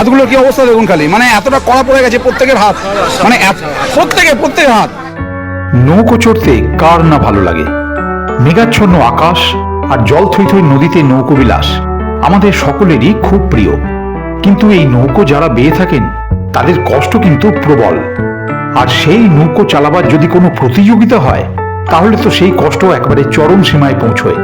হাতগুলোর কি অবস্থা দেখুন খালি? মানে এতটা কড়া পড়ে গেছে প্রত্যেকের হাত। মানে প্রত্যেকে প্রত্যেকের হাত। নৌকো চড়তে কার না ভালো লাগে? মেঘাচ্ছন্ন আকাশ আর জল থই থই নদীতে নৌকো বিলাস আমাদের সকলেরই খুব প্রিয়। কিন্তু এই নৌকো যারা বেয়ে থাকেন, তাদের কষ্ট কিন্তু প্রবল। আর সেই নৌকো চালাবার যদি কোনো প্রতিযোগিতা হয়, তাহলে তো সেই কষ্ট একবারে চরম সীমায় পৌঁছয়।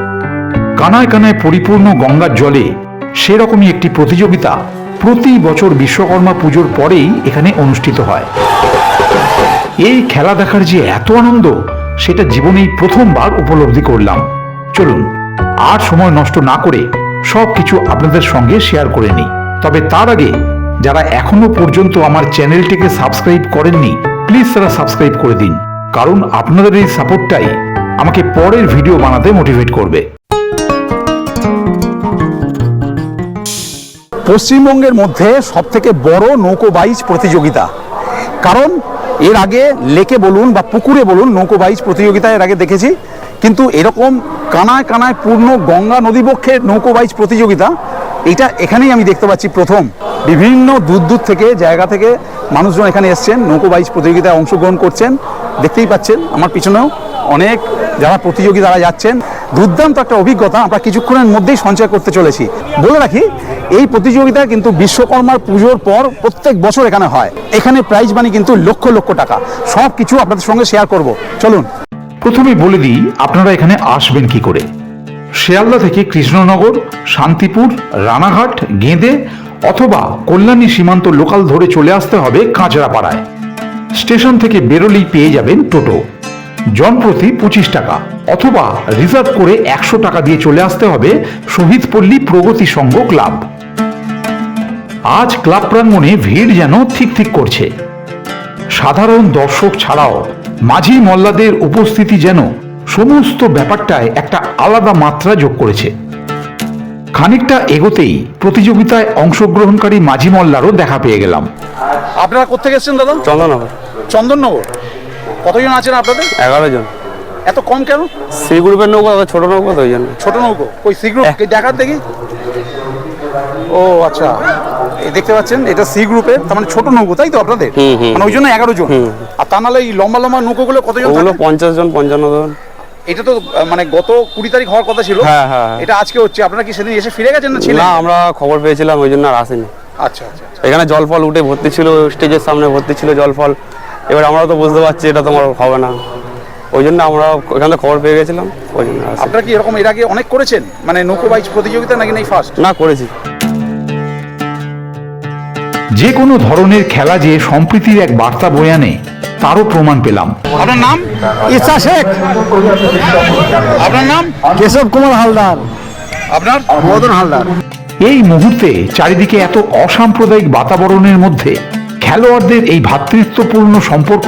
কানায় কানায় পরিপূর্ণ গঙ্গার জলে সেরকমই একটি প্রতিযোগিতা প্রতি বছর বিশ্বকর্মা পুজোর পরেই এখানে অনুষ্ঠিত হয়। এই খেলা দেখার যে এত আনন্দ, সেটা জীবনেই প্রথমবার উপলব্ধি করলাম। চলুন, আর সময় নষ্ট না করে সব কিছু আপনাদের সঙ্গে শেয়ার করে নিই। তবে তার আগে, যারা এখনও পর্যন্ত আমার চ্যানেলটিকে সাবস্ক্রাইব করেননি, প্লিজ তারা সাবস্ক্রাইব করে দিন। কারণ আপনাদের এই সাপোর্টটাই আমাকে পরের ভিডিও বানাতে মোটিভেট করবে। পশ্চিমবঙ্গের মধ্যে সব থেকে বড় নৌকো বাইচ প্রতিযোগিতা। কারণ এর আগে লেকে বলুন বা পুকুরে বলুন নৌকো বাইচ প্রতিযোগিতা এর আগে দেখেছি। কিন্তু এরকম কানায় কানায় পূর্ণ গঙ্গা নদীবক্ষের নৌকো বাইচ প্রতিযোগিতা, এটা এখানেই আমি দেখতে পাচ্ছি প্রথম। বিভিন্ন দূর দূর থেকে, জায়গা থেকে মানুষজন এখানে এসছেন, নৌকো বাইচ প্রতিযোগিতায় অংশগ্রহণ করছেন। দেখতেই পাচ্ছেন, আমার পিছনেও অনেক যারা প্রতিযোগী তারা যাচ্ছেন দুর্দান্ত একটা অভিজ্ঞতা আমরা কিছুক্ষণের মধ্যেই সঞ্চয় করতে চলেছি। বলে রাখি, এই প্রতিযোগিতা কিন্তু বিশ্বকর্মার পুজোর পর প্রত্যেক বছর এখানে হয়। এখানে প্রাইজ মানি কিন্তু লক্ষ লক্ষ টাকা। সব কিছু আপনাদের সঙ্গে শেয়ার করব। চলুন। প্রথমে বলে দিই, আপনারা এখানে আসবেন কি করে? শিয়ালদা থেকে কৃষ্ণনগর, শান্তিপুর, রানাঘাট, গেঁদে অথবা কল্যাণী সীমান্ত লোকাল ধরে চলে আসতে হবে কাঁচরাপাড়ায়। স্টেশন থেকে বেরোলেই পেয়ে যাবেন টোটো। জনপ্রতি পঁচিশ টাকা। অথবা রিজার্ভ করে একশো টাকা দিয়ে চলে আসতে হবে শহীদপল্লী প্রগতি সংঘ ক্লাব। আজ ক্লাব প্রাঙ্গণে ভিড় যেন ঠিক ঠিক করছে। সাধারণ দর্শক ছাড়াও মাঝি মল্লাদের উপস্থিতি যেন সমস্ত ব্যাপারটায় একটা আলাদা মাত্রা যোগ করেছে। খানিকটা এগোতেই প্রতিযোগিতায় অংশগ্রহণকারী মাঝি মল্লারও দেখা পেয়ে গেলাম। আপনারা কোথেকে এসছেন দাদা? চন্দননগর। চন্দননগর। কতজন আছেন আপনাদের? এগারো জন। এত কম কেন? সি গ্রুপের নৌকো ছোট নৌকো তো ওই জন্য। ছোট নৌকো? ওই সি গ্রুপ দেখার দেখি। ও আচ্ছা। এই দেখতে পাচ্ছেন এটা সি গ্রুপের তার মানে ছোট নৌকো তাই তো আপনাদের। মানে ওই জন্য এগারো জন। আর তা নাহলে এই লম্বা লম্বা নৌকোগুলো কতজন ওগুলো থাকে? পঞ্চাশ জন পঞ্চান্ন জন। এটা তো মানে গত কুড়ি তারিখ হওয়ার কথা ছিল। হ্যাঁ, হ্যাঁ, হ্যাঁ। এটা আজকে হচ্ছে। আপনারা কি সেদিন এসে ফিরে গেছেন না ছিলেন? না আমরা খবর পেয়েছিলাম ওই জন্য আর আসেনি। আচ্ছা আচ্ছা আচ্ছা। এখানে জল ফল উঠে ভর্তি ছিল স্টেজের সামনে ভর্তি ছিল জল ফল এবার আমরা তো বুঝতে পারছি এটা তোমার হবে না। ওই জন্য আমরা এখান থেকে খবর পেয়ে গেছিলাম ওই জন্য আসি। আপনারা কি এরকম এর আগে অনেক করেছেন? মানে নৌকো বাইচ প্রতিযোগিতা নাকি নেই ফার্স্ট না করেছি। যে কোনো ধরনের খেলা যে সম্প্রীতির এক বার্তা বয়ে আনে তারও প্রমাণ পেলাম। আপনার নাম? ইচ্ছা শেখ। আপনার নাম? কেশব কুমার হালদার। আপনার? মদন হালদার। এই মুহূর্তে চারিদিকে এত অসাম্প্রদায়িক বাতাবরণের মধ্যে খেলোয়াড়দের এই ভ্রাতৃত্বপূর্ণ সম্পর্ক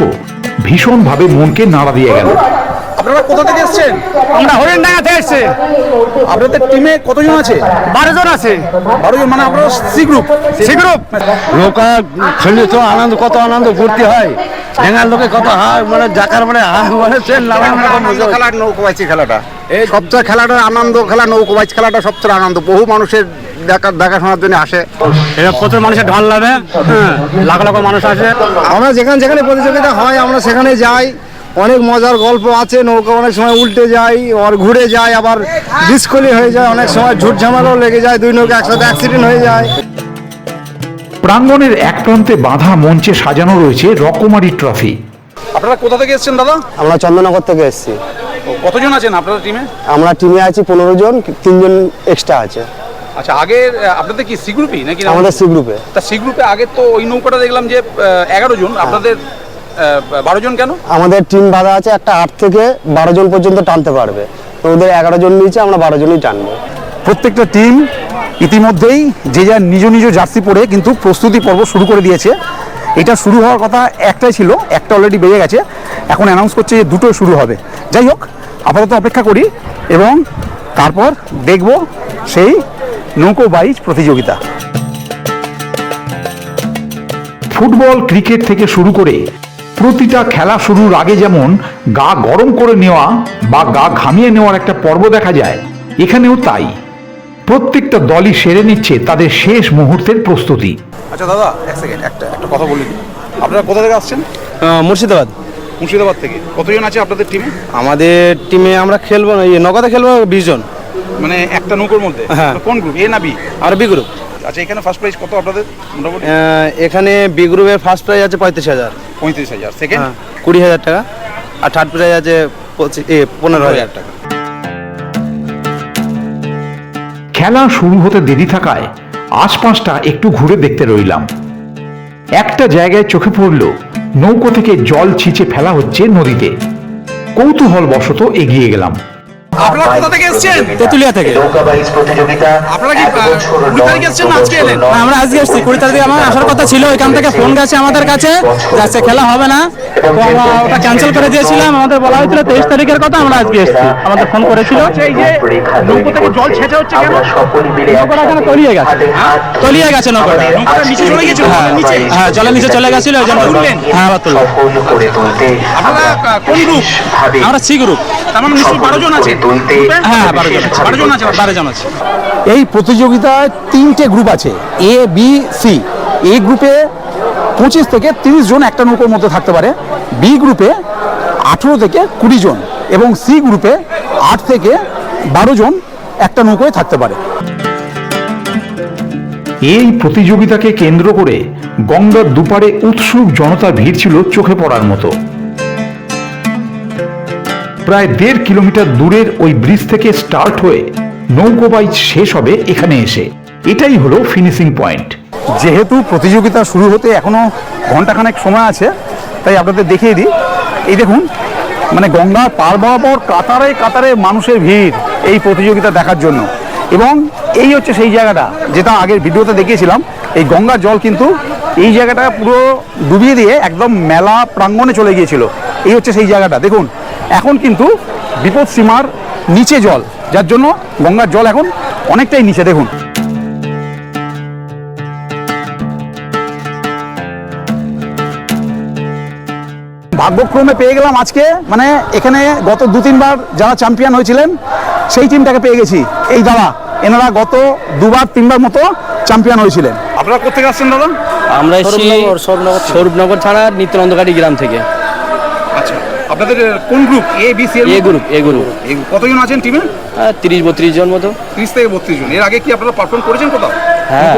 ভীষণভাবে মনকে নাড়া দিয়ে গেল। আপনারা কোথা থেকে এসছেন? আমরা হরিণডাঙ্গাতে এসছে। আপনাদের টিমে কতজন আছে? বারো জন আছে। বারো জন মানে আপনারা সি গ্রুপ? C group. নৌকা খেলে তো আনন্দ কত আনন্দ ফুর্তি হয়। ডেঙ্গার লোকে কত হায় মানে জাকার মানে হায় মানে সে নানান রকম মজা। খেলার খেলাটা। এই সবচেয়ে খেলাটা আনন্দ খেলা নৌকোবাইচ খেলাটা সবচেয়ে আনন্দ। বহু মানুষের দেখা দেখাশোনার জন্য আসে। এটা প্রচুর মানুষের ঢল লাগে হ্যাঁ, লাখ লাখ মানুষ আসে। আমরা যেখানে যেখানে প্রতিযোগিতা হয় আমরা সেখানে যাই। অনেক মজার গল্প আছে নৌকা অনেক সময় উল্টে যায় আর ঘুরে যায় আবার ডিসকলি হয়ে যায় অনেক সময় ঝুট ঝামেলাও লেগে যায় দুই নৌকা একসাথে অ্যাক্সিডেন্ট হয়ে যায়। প্রাঙ্গণের এক প্রান্তে বাঁধা মঞ্চে সাজানো রয়েছে রকমারি ট্রফি আপনারা কোথা থেকে এসেছেন দাদা? আমরা চন্দননগর থেকে এসেছি। কতজন আছেন আপনাদের টিমে আমরা টিমে আছি পনেরো জন তিনজন এক্সট্রা আছে। আচ্ছা আগের আপনাদের কি সি গ্রুপই নাকি না? আমাদের সি গ্রুপে। তা সি গ্রুপে আগে তো ওই নৌকাটা দেখলাম যে এগারো জন আপনাদের বারো জন কেন? আমাদের টিম বাঁধা আছে একটা আট থেকে বারো জন পর্যন্ত টানতে পারবে। তো ওদের এগারো জন নিয়েছে আমরা বারো জনই টানবো। প্রত্যেকটা টিম ইতিমধ্যেই যে যার নিজ নিজ জার্সি পরে কিন্তু প্রস্তুতি পর্ব শুরু করে দিয়েছে। এটা শুরু হওয়ার কথা একটাই ছিল একটা অলরেডি বেড়ে গেছে। এখন অ্যানাউন্স করছে যে দুটো শুরু হবে। যাই হোক আপাতত অপেক্ষা করি এবং তারপর দেখব সেই নৌকো বাইচ প্রতিযোগিতা। ফুটবল ক্রিকেট থেকে শুরু করে প্রতিটা খেলা শুরুর আগে যেমন গা গরম করে নেওয়া বা গা ঘামিয়ে নেওয়ার একটা পর্ব দেখা যায় এখানেও তাই। প্রত্যেকটা দলই সেরে নিচ্ছে তাদের শেষ মুহূর্তের প্রস্তুতি। আচ্ছা দাদা এক সেকেন্ড একটা একটা কথা বলুন আপনারা কোথা থেকে আসছেন? মুর্শিদাবাদ। মুর্শিদাবাদ থেকে। কতজন আছে আপনাদের টিমে আমাদের টিমে আমরা খেলব না ইয়ে নগদে খেলব বিশ জন। মানে একটা নৌকোর মধ্যে? হ্যাঁ। কোন গ্রুপ এ না বি আর বি গ্রুপ আচ্ছা এখানে ফার্স্ট প্রাইজ কত আপনাদের? মোটামুটি? এখানে বি গ্রুপের ফার্স্ট প্রাইজ আছে পঁয়ত্রিশ হাজার। পঁয়ত্রিশ হাজার। সেকেন্ড হ্যাঁ কুড়ি হাজার টাকা। আর থার্ড প্রাইজ আছে পঁচিশ এ পনেরো হাজার টাকা। খেলা শুরু হতে দেরি থাকায় আশপাশটা একটু ঘুরে দেখতে রইলাম। একটা জায়গায় চোখে পড়ল নৌকো থেকে জল ছিঁচে ফেলা হচ্ছে নদীতে। কৌতূহল বশত এগিয়ে গেলাম। আপনারা কোথা থেকে এসেছেন? তেতুলিয়া থেকে। প্রতিযোগিতা? আপনারা কি কুড়ি তারিখে এসেছেন আজকে এলেন? আমরা আজকে এসেছি কুড়ি তারিখে আমার আসার কথা ছিল এখান থেকে ফোন গেছে আমাদের কাছে। যাচ্ছে খেলা হবে না আমরা ওটা ক্যান্সেল করে দিয়েছিলাম। আমাদের বলা হয়েছিল তেইশ তারিখের কথা আমরা আজকে এসেছি। আমাদের ফোন করেছিল। এই যে নৌকো থেকে জল ছেঁচা হচ্ছে কেন? আমরা সকলে মিলে নৌকাটা এখানে তলিয়ে গেছে। তলিয়ে গেছে নৌকাটা। নৌকাটা নিচে চলে গেছিল হ্যাঁ নিচে। হ্যাঁ জলের নিচে চলে গেছিল ওই জন্য হ্যাঁ আবার আপনারা কোন গ্রুপ আমরা সি গ্রুপ তার মানে নিশ্চয়ই বারো জন আছে তুলতে হ্যাঁ বারো জন বারো জন আছে বারো জন আছে। এই প্রতিযোগিতায় তিনটে গ্রুপ আছে এ বি সি এ গ্রুপে পঁচিশ থেকে তিরিশ জন একটা নৌকোর মধ্যে থাকতে পারে বি গ্রুপে আঠেরো থেকে কুড়ি জন এবং সি গ্রুপে আট থেকে বারো জন একটা নৌকোয় থাকতে পারে। এই প্রতিযোগিতাকে কেন্দ্র করে গঙ্গার দুপারে উৎসুক জনতার ভিড় ছিল চোখে পড়ার মতো। প্রায় দেড় কিলোমিটার দূরের ওই ব্রিজ থেকে স্টার্ট হয়ে নৌকো বাইচ শেষ হবে এখানে এসে। এটাই হলো ফিনিশিং পয়েন্ট যেহেতু প্রতিযোগিতা শুরু হতে এখনও ঘন্টাখানেক সময় আছে, তাই আপনাদের দেখিয়ে দিই। এই দেখুন মানে গঙ্গার পার বরাবর কাতারে কাতারে মানুষের ভিড় এই প্রতিযোগিতা দেখার জন্য। এবং এই হচ্ছে সেই জায়গাটা, যেটা আগের ভিডিওতে দেখিয়েছিলাম। এই গঙ্গার জল কিন্তু এই জায়গাটা পুরো ডুবিয়ে দিয়ে একদম মেলা প্রাঙ্গণে চলে গিয়েছিল। এই হচ্ছে সেই জায়গাটা, দেখুন। এখন কিন্তু বিপদ সীমার নিচে জল যার জন্য গঙ্গার জল এখন অনেকটাই নিচে দেখুন। ভাগ্যক্রমে পেয়ে গেলাম আজকে মানে এখানে গত দু তিনবার যারা চ্যাম্পিয়ন হয়েছিলেন সেই টিমটাকে পেয়ে গেছি। এই দাদা এনারা গত দুবার তিনবার মতো চ্যাম্পিয়ন হয়েছিলেন। আপনারা কোথেকে আসছেন দাদা? আমরা এসেছি সৌরভনগর ছাড়া নিত্যানন্দকারী গ্রাম থেকে। আচ্ছা। আপনাদের কোন group A B C A group A group কতজন আছেন টিমে তিরিশ বত্রিশ জন মতো। ত্রিশ থেকে বত্রিশ জন। এর আগে কি আপনারা পারফর্ম করেছেন কোথাও? হ্যাঁ,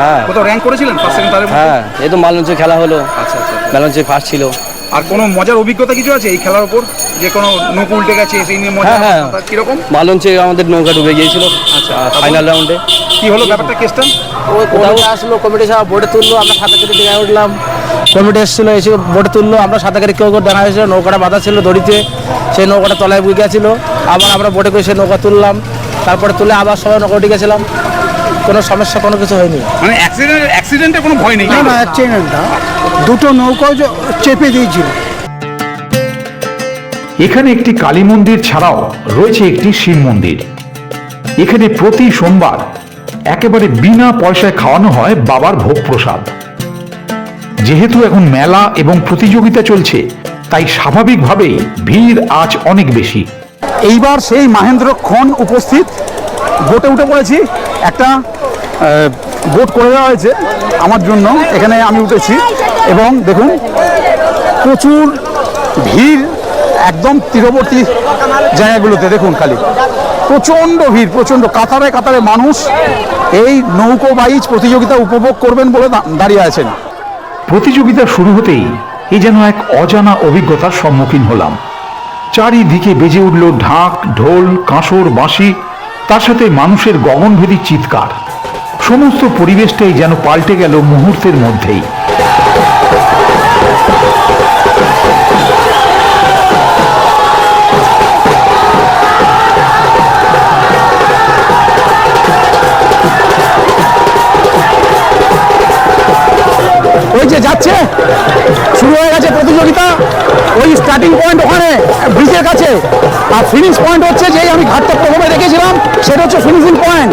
হ্যাঁ। কোথাও র্যাঙ্ক করেছিলেন ফার্স্ট সেকেন্ড থার্ড হ্যাঁ এই তো মালঞ্চে খেলা হলো। আচ্ছা আচ্ছা মালঞ্চে ফার্স্ট ছিল। আর কোনো মজার অভিজ্ঞতা কিছু আছে এই খেলার উপর? যে কোনো নৌকো উল্টে গেছে সেই নিয়ে মজা? হ্যাঁ, হ্যাঁ। কীরকম? মালঞ্চে আমাদের নৌকা ডুবে গিয়েছিল আচ্ছা। ফাইনাল রাউন্ডে কি হলো ব্যাপারটা কেসটা কমিটি আসলো কমিটি সব বোটে তুললো আমরা সাঁতার কেটে ডেকে উঠলাম। কমিটি এসেছিল এসে বোটে তুললো আমরা সাঁতার কেটে কেউ কেউ দেখা হয়েছিল নৌকাটা বাঁধা ছিল দড়িতে সেই নৌকাটা তলায় বুঝে গেছিল। আবার আমরা বোটে করে সেই নৌকা তুললাম তারপরে তুলে আবার সবাই নৌকা উঠে গেছিলাম। কোনো সমস্যা কোনো কিছু হয়নি। মানে অ্যাক্সিডেন্ট অ্যাক্সিডেন্টে কোনো ভয় নেই? না অ্যাক্সিডেন্ট না দুটো নৌকা চেপে দিয়েছিল। এখানে একটি কালী মন্দির ছাড়াও রয়েছে একটি শিব মন্দির। এখানে প্রতি সোমবার একেবারে বিনা পয়সায় খাওয়ানো হয় বাবার ভোগ প্রসাদ যেহেতু এখন মেলা এবং প্রতিযোগিতা চলছে, তাই স্বাভাবিকভাবেই ভিড় আজ অনেক বেশি। এইবার সেই মাহেন্দ্র খন উপস্থিত। বোটে উঠে পড়েছি। একটা বোট করে দেওয়া হয়েছে আমার জন্য। এখানে আমি উঠেছি এবং দেখুন, প্রচুর ভিড় একদম তীরবর্তী জায়গাগুলোতে। দেখুন খালি। প্রচণ্ড ভিড়, প্রচণ্ড কাতারে কাতারে মানুষ এই নৌকো বাইচ প্রতিযোগিতা উপভোগ করবেন বলে দাঁড়িয়ে আছেন। প্রতিযোগিতা শুরু হতেই এ যেন এক অজানা অভিজ্ঞতার সম্মুখীন হলাম। চারিদিকে বেজে উঠল ঢাক, ঢোল, কাঁসর, বাঁশি, তার সাথে মানুষের গগনভেদী চিৎকার। সমস্ত পরিবেশটাই যেন পাল্টে গেল মুহূর্তের মধ্যেই। ওই যে যাচ্ছে, শুরু হয়ে গেছে প্রতিযোগিতা। ওই স্টার্টিং পয়েন্ট ওখানে, ব্রিজের কাছে। আর ফিনিশ পয়েন্ট হচ্ছে যেই আমি ঘাটটা প্রথমে দেখেছিলাম, সেটা হচ্ছে ফিনিশিং পয়েন্ট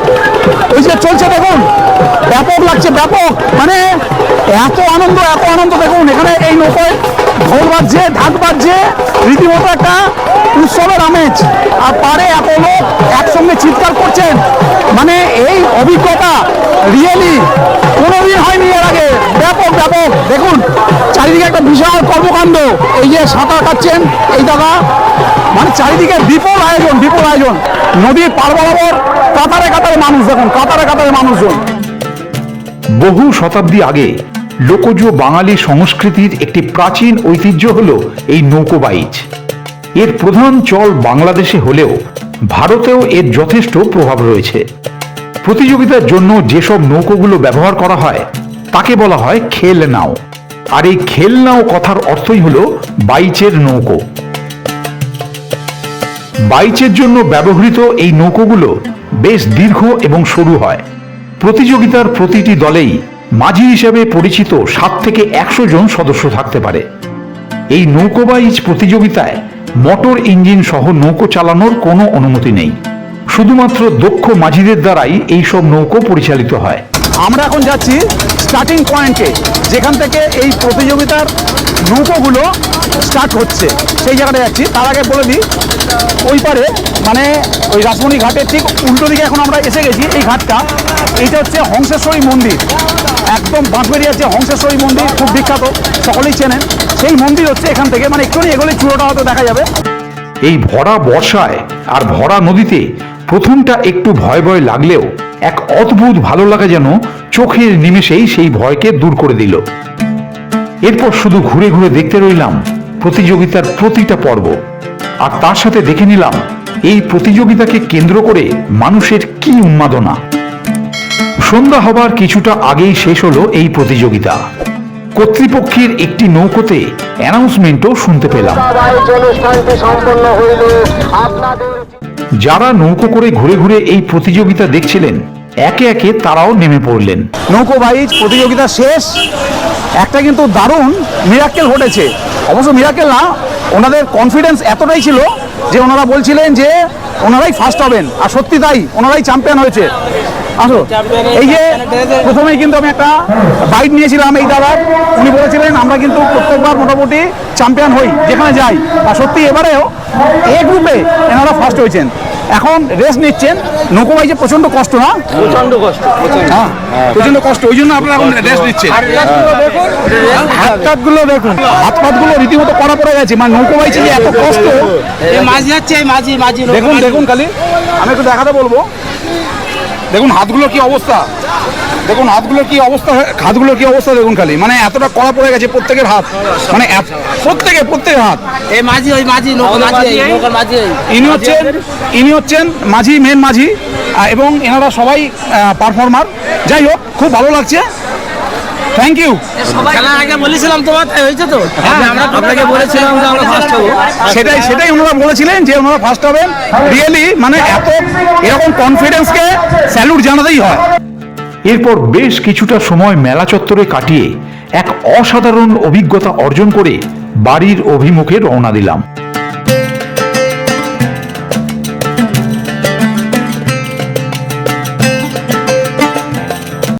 ওই যে চলছে দেখুন, ব্যাপক লাগছে, ব্যাপক। মানে এত আনন্দ এত আনন্দ দেখুন, এখানে এই নৌকায় ঢোল বাজছে, ঢাক বাজছে, রীতিমতো একটা উৎসবের আমেজ। আর পারে এত লোক একসঙ্গে চিৎকার করছেন। মানে এই অভিজ্ঞতা রিয়েলি কোনোদিন হয়নি এর আগে। দেখুন, চারিদিকে একটা বিশাল কর্মকাণ্ড। এই যে সাঁতার কাটছেন এই দাদা। মানে চারিদিকে বিপুল আয়োজন বিপুল আয়োজন। নদীর পার বরাবর কাতারে কাতারে মানুষ, দেখুন, কাতারে কাতারে মানুষজন। বহু শতাব্দী আগে লোকজ বাঙালি সংস্কৃতির একটি প্রাচীন ঐতিহ্য হল এই নৌকোবাইচ এর প্রধান চল বাংলাদেশে হলেও ভারতেও এর যথেষ্ট প্রভাব রয়েছে। প্রতিযোগিতার জন্য যেসব নৌকোগুলো ব্যবহার করা হয় তাকে বলা হয় খেল নাও আর এই খেল নাও কথার অর্থই হলো বাইচের নৌকো। বাইচের জন্য ব্যবহৃত এই নৌকোগুলো বেশ দীর্ঘ এবং সরু হয়। প্রতিযোগিতার প্রতিটি দলেই মাঝি হিসেবে পরিচিত সাত থেকে একশো জন সদস্য থাকতে পারে। এই নৌকোবাইচ প্রতিযোগিতায় মোটর ইঞ্জিন সহ নৌকো চালানোর কোনো অনুমতি নেই। শুধুমাত্র দক্ষ মাঝিদের দ্বারাই এই সব নৌকো পরিচালিত হয়। আমরা এখন যাচ্ছি স্টার্টিং পয়েন্টে যেখান থেকে এই প্রতিযোগিতার নৌকোগুলো স্টার্ট হচ্ছে, সেই জায়গাটা যাচ্ছি। তার আগে বলে দিই, ওই পারে মানে ওই রাসমণি ঘাটের ঠিক উল্টো দিকে এখন আমরা এসে গেছি, এই ঘাটটা। এইটা হচ্ছে হংসেশ্বরী মন্দির। একদম বাঁশবেরিয়া যে হংসেশ্বরী মন্দির, খুব বিখ্যাত, সকলেই চেনেন। সেই মন্দির হচ্ছে এখান থেকে মানে একটু এগোলে চূড়োটা হয়তো দেখা যাবে। এই ভরা বর্ষায় আর ভরা নদীতে প্রথমটা একটু ভয় ভয় লাগলেও এক অদ্ভুত ভালো লাগা যেন চোখের নিমেষেই সেই ভয়কে দূর করে দিল। এরপর শুধু ঘুরে ঘুরে দেখতে রইলাম প্রতিযোগিতার প্রতিটা পর্ব। আর তার সাথে দেখে নিলাম এই প্রতিযোগিতাকে কেন্দ্র করে মানুষের কি উন্মাদনা। সন্ধ্যা হবার কিছুটা আগেই শেষ হলো এই প্রতিযোগিতা। কর্তৃপক্ষের একটি নৌকোতে অ্যানাউন্সমেন্টও শুনতে পেলাম। আপনাদের যারা নৌকো করে ঘুরে ঘুরে এই প্রতিযোগিতা দেখছিলেন, একে একে তারাও নেমে পড়লেন। নৌকো বাইচ প্রতিযোগিতা শেষ। একটা কিন্তু দারুণ মিরাক্কেল ঘটেছে। অবশ্য মিরাক্কেল না, ওনাদের কনফিডেন্স এতটাই ছিল যে ওনারা বলছিলেন যে ওনারাই ফার্স্ট হবেন। আর সত্যি তাই, ওনারাই চ্যাম্পিয়ন হয়েছে। আসো, এই যে প্রথমেই কিন্তু আমি একটা বাইট নিয়েছিলাম এই দাদার। উনি বলেছিলেন, আমরা কিন্তু প্রত্যেকবার মোটামুটি চ্যাম্পিয়ন হই, যেখানে যাই। আর সত্যি এবারেও এ গ্রুপে এনারা ফার্স্ট হয়েছেন। এখন রেস্ট নিচ্ছেন। নৌকো বাইচে প্রচণ্ড কষ্ট না প্রচণ্ড কষ্ট হ্যাঁ প্রচণ্ড কষ্ট। ওই জন্য আপনারা এখন রেস্ট নিচ্ছেন। হাতগুলো দেখুন। হাত পাতগুলো রীতিমতো করা পড়ে গেছে। মানে নৌকো বাইচে যে এত কষ্ট। এই মাঝি যাচ্ছে এই মাঝি মাঝি। দেখুন দেখুন খালি। আমি একটু দেখাতে বলব। দেখুন হাতগুলোর কি অবস্থা। দেখুন হাতগুলোর কি অবস্থা হয়ে- হাতগুলোর কি অবস্থা দেখুন খালি। মানে এতটা কড়া পড়ে গেছে প্রত্যেকের হাত। মানে এত- প্রত্যেকে প্রত্যেকের হাত। এই মাঝি ওই মাঝি। ইনি হচ্ছেন ইনি হচ্ছেন মাঝি মেন মাঝি এবং এনারা সবাই পারফর্মার যাই হোক খুব ভালো লাগছে। থ্যাংক ইউ খেলার আগে বলেছিলাম তোমার তাই হয়েছে তো? আমরা আপনাকে বলেছিলাম যে আমরা ফার্স্ট হব। সেটাই সেটাই ওনারা বলেছিলেন যে ওনারা ফার্স্ট হবেন। রিয়েলি মানে এত এরকম কনফিডেন্সকে স্যালুট জানাতেই হয়। এরপর বেশ কিছুটা সময় মেলা চত্বরে কাটিয়ে এক অসাধারণ অভিজ্ঞতা অর্জন করে বাড়ির অভিমুখে রওনা দিলাম।